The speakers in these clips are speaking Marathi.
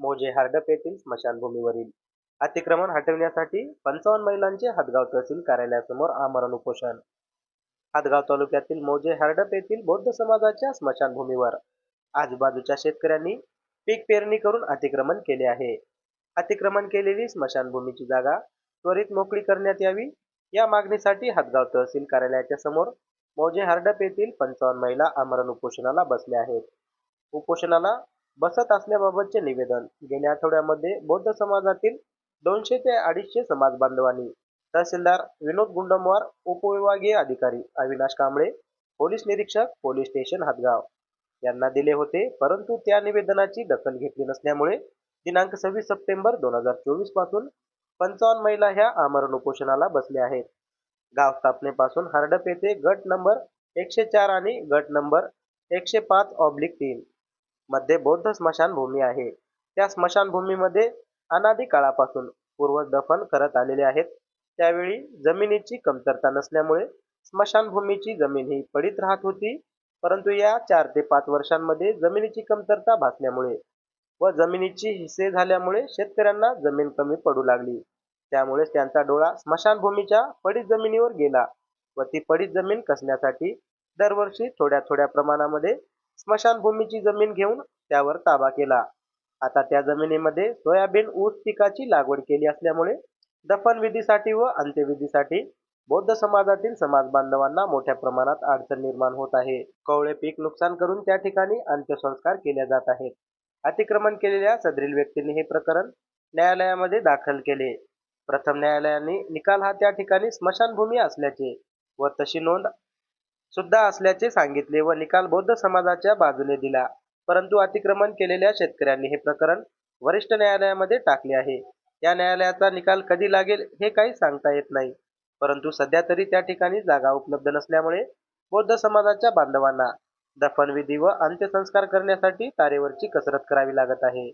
मोजे हार्डप येथील स्मशानभूमीवरील अतिक्रमण हटविण्यासाठी पंचावन्न महिलांचे हदगाव तहसील कार्यालयासमोर आमरण उपोषण. हदगाव तालुक्यातील मोजे हार्डप येथील बौद्ध समाजाच्या स्मशानभूमीवर आजूबाजूच्या शेतकऱ्यांनी पीक पेरणी करून अतिक्रमण केले आहे. अतिक्रमण केलेली स्मशानभूमीची जागा त्वरित मोकळी करण्यात यावी या मागणीसाठी हदगाव तहसील कार्यालयाच्या समोर मोजे हार्डप येथील पंचावन्न महिला आमरण उपोषणाला बसल्या आहेत. उपोषणाला बसत असल्याबाबतचे निवेदन. गेल्या आठवड्यामध्ये बौद्ध समाजातील दोनशे ते अडीचशे समाज बांधवांनी तहसीलदार विनोद गुंडमवार उपविभागीय अधिकारी अविनाश कांबळे पोलीस निरीक्षक पोलीस स्टेशन हातगाव यांना दिले होते. परंतु त्या निवेदनाची दखल घेतली नसल्यामुळे दिनांक सव्वीस सप्टेंबर दोन हजार चोवीसपासून पंचावन्न महिला ह्या आमरण उपोषणाला बसल्या आहेत. गाव स्थापनेपासून हर्डप येथे गट नंबर एकशे चार आणि गट नंबर एकशे पाच ऑब्लिक तीन मध्ये बौद्ध स्मशानभूमी आहे. त्या स्मशानभूमीमध्ये अनादी काळापासून पूर्वज दफन करत आलेले आहेत. त्यावेळी जमिनीची कमतरता नसल्यामुळे स्मशानभूमीची जमीन ही पडीत राहत होती. परंतु या चार ते पाच वर्षांमध्ये जमिनीची कमतरता भासल्यामुळे व जमिनीची हिस्से झाल्यामुळे शेतकऱ्यांना जमीन कमी पडू लागली. त्यामुळे त्यांचा डोळा स्मशानभूमीच्या पडीत जमिनीवर गेला व ती पडीत जमीन कसण्यासाठी दरवर्षी थोड्या थोड्या प्रमाणामध्ये स्मशानभूमीची जमीन घेऊन त्यावर ताबा केला. आता त्या जमिनीमध्ये सोयाबीन ऊस पिकाची लागवड केली असल्यामुळे दफनविधीसाठी व अंत्यविधीसाठी बौद्ध समाजातील समाज बांधवांना मोठ्या प्रमाणात अडचण निर्माण होत आहे. कवळे पीक नुकसान करून त्या ठिकाणी अंत्यसंस्कार केले जात आहेत. अतिक्रमण केलेल्या सदरील व्यक्तींनी हे प्रकरण न्यायालयामध्ये दाखल केले. प्रथम न्यायालयाने निकाल हा त्या ठिकाणी स्मशानभूमी असल्याचे व तशी नोंद सुद्धा असल्याचे सांगितले व निकाल बौद्ध समाजाच्या बाजूने दिला. परंतु अतिक्रमण केलेल्या शेतकऱ्यांनी हे प्रकरण वरिष्ठ न्यायालयामध्ये टाकले आहे. या न्यायालयाचा निकाल कधी लागेल हे काही सांगता येत नाही. परंतु सध्या तरी त्या ठिकाणी जागा उपलब्ध नसल्यामुळे बौद्ध समाजाच्या बांधवांना दफनविधी व अंत्यसंस्कार करण्यासाठी तारेवरची कसरत करावी लागत आहे.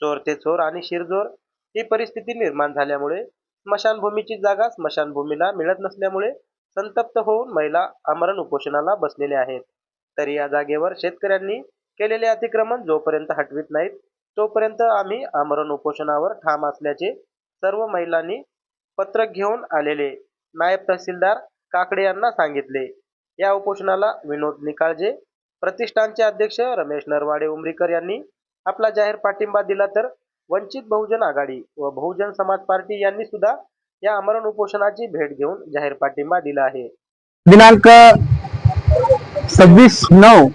चोर ते चोर आणि शिरजोर ही परिस्थिती निर्माण झाल्यामुळे स्मशानभूमीची जागा स्मशानभूमीला मिळत नसल्यामुळे संतप्त होऊन महिला आमरण उपोषणाला बसलेल्या आहेत. तरी या जागेवर शेतकऱ्यांनी केलेले अतिक्रमण जोपर्यंत हटवित नाहीत तोपर्यंत आम्ही आमरण उपोषणावर ठाम असल्याचे सर्व महिलांनी पत्रक घेऊन आलेले नायब तहसीलदार काकडे यांना सांगितले. या उपोषणाला विनोद निकाळजे प्रतिष्ठानचे अध्यक्ष रमेश नरवाडे उमरीकर यांनी आपला जाहीर पाठिंबा दिला तर वंचित बहुजन आघाडी व बहुजन समाज पार्टी यांनी सुद्धा या आमरण उपोषणाची भेट घेऊन जाहीर पाठिंबा दिला आहे. दिनांक सव्वीस नऊ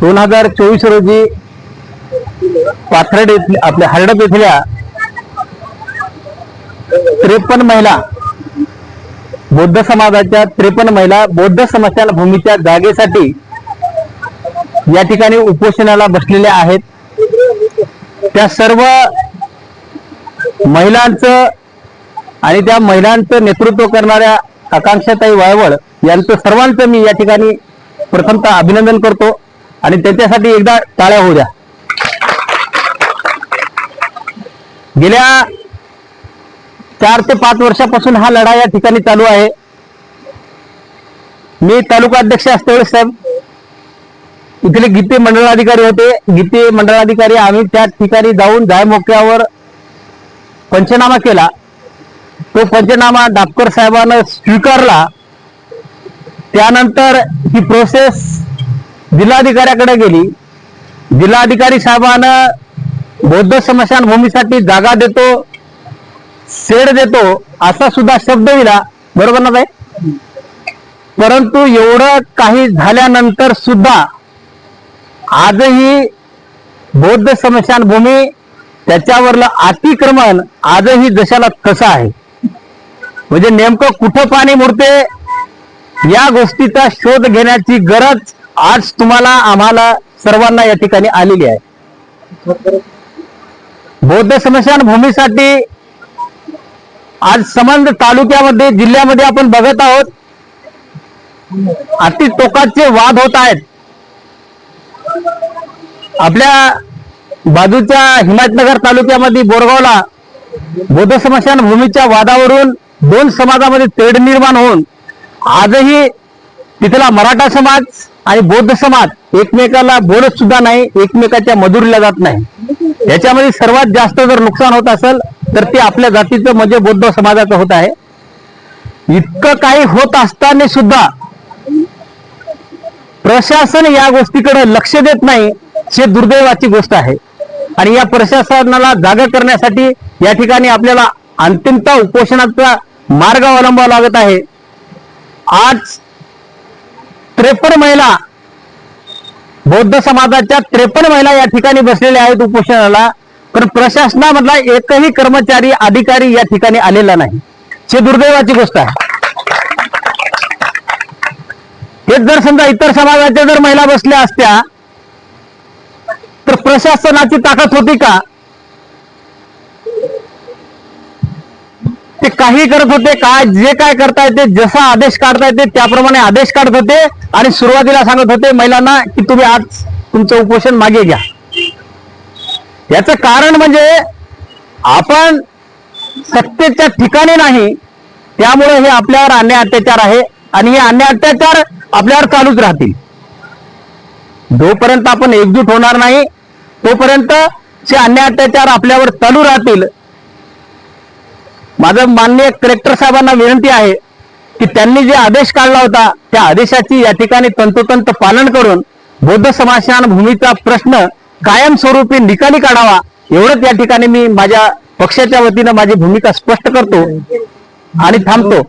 दोन हजार चोवीस रोजी पाथरड येथील आपल्या हरडप येथील त्रेपन्न महिला बौद्ध समाजाच्या त्रेपन्न महिला बौद्ध समस्या भूमीच्या जागेसाठी या ठिकाणी उपोषणाला बसलेल्या आहेत. त्या सर्व महिलांचं आणि त्या महिलांचं नेतृत्व करणाऱ्या आकांक्षाताई वायवळ यांचं सर्वांचं मी या ठिकाणी प्रथमतः अभिनंदन करतो. आणि त्याच्यासाठी एकदा टाळ्या होऊ द्या. गेल्या चार ते पाच वर्षापासून हा लढा या ठिकाणी चालू आहे. मी तालुका अध्यक्ष असतेवेळेस साहेब. इथले गीते मंडळाधिकारी होते. गीते मंडळाधिकारी आम्ही त्या ठिकाणी जाऊन जाय मोक्यावर पंचनामा केला. तो पंचनामा डापकर साहेबानं स्वीकारला. त्यानंतर ही प्रोसेस जिल्हाधिकाऱ्याकडे गेली. जिल्हाधिकारी साहेबानं बौद्ध स्मशान भूमीसाठी जागा देतो सेड देतो असा सुद्धा शब्द दिला. बरोबर ना भाई परंतु एवढं काही झाल्यानंतर सुद्धा आजही बौद्ध स्मशान भूमी त्याच्यावरलं अतिक्रमण आजही जशाला तसं आहे. म्हणजे नेमकं कुठं पाणी मुरते? या गोष्टीचा शोध घेण्याची गरज आज तुम्हाला आम्हाला सर्वांना या ठिकाणी आलेली आहे. बौद्ध स्मशान भूमीसाठी आज समंद तालुक्यामध्ये जिल्ह्यामध्ये आपण बघत आहोत अति टोकाचे वाद होत आहेत. आपल्या बाजूच्या हिमायतनगर तालुक्यामध्ये बोरगावला बौद्ध स्मशान भूमीच्या वादावरून दोन समाजामध्ये तेढ निर्माण होऊन आजही तिथला मराठा समाज आणि बौद्ध समाज एकमेकाला बोलत सुद्धा नाही एकमेकाच्या मजुरीला जात नाही. याच्यामध्ये सर्वात जास्त जर नुकसान होत असेल तर ते आपल्या जातीचं म्हणजे बौद्ध समाजाचं होत आहे. इतकं काही होत असताना सुद्धा प्रशासन या गोष्टीकडे लक्ष देत नाही हे दुर्दैवाची गोष्ट आहे. आणि या प्रशासनाला जागा करण्यासाठी या ठिकाणी आपल्याला अंतिमता उपोषणाचा मार्ग अवलंबावा लागत आहे. आज त्रेपन्न महिला बौद्ध समाजाच्या त्रेपन्न महिला या ठिकाणी बसलेल्या आहेत उपोषणाला. पण प्रशासनामधला एकही कर्मचारी अधिकारी या ठिकाणी आलेला नाही. हे दुर्दैवाची गोष्ट आहे. हेच जर समजा इतर समाजाच्या जर महिला बसल्या असत्या तर प्रशासनाची ताकद होती का? ते काही करत होते काय जे काय करता येते जसा आदेश काढता येते त्याप्रमाणे आदेश काढत होते आणि सुरुवातीला सांगत होते महिलांना की तुम्ही आज तुमचं उपोषण मागे घ्या. याचं कारण म्हणजे आपण सत्तेच्या ठिकाणी नाही त्यामुळे हे आपल्यावर अन्याय अत्याचार आहे आणि हे अन्याय अत्याचार आपल्यावर चालूच राहतील. जोपर्यंत आपण एकजूट होणार नाही तोपर्यंत जे अन्याय अत्याचार आपल्यावर चालू राहतील माझं माननीय कलेक्टर साहेबांना विनंती आहे की त्यांनी जे आदेश काढला होता त्या आदेशाची या ठिकाणी तंतोतंत पालन करून बौद्ध समाजशान भूमीचा प्रश्न कायमस्वरूपी निकाली काढावा. एवढंच या ठिकाणी मी माझ्या पक्षाच्या वतीनं माझी भूमिका स्पष्ट करतो आणि थांबतो.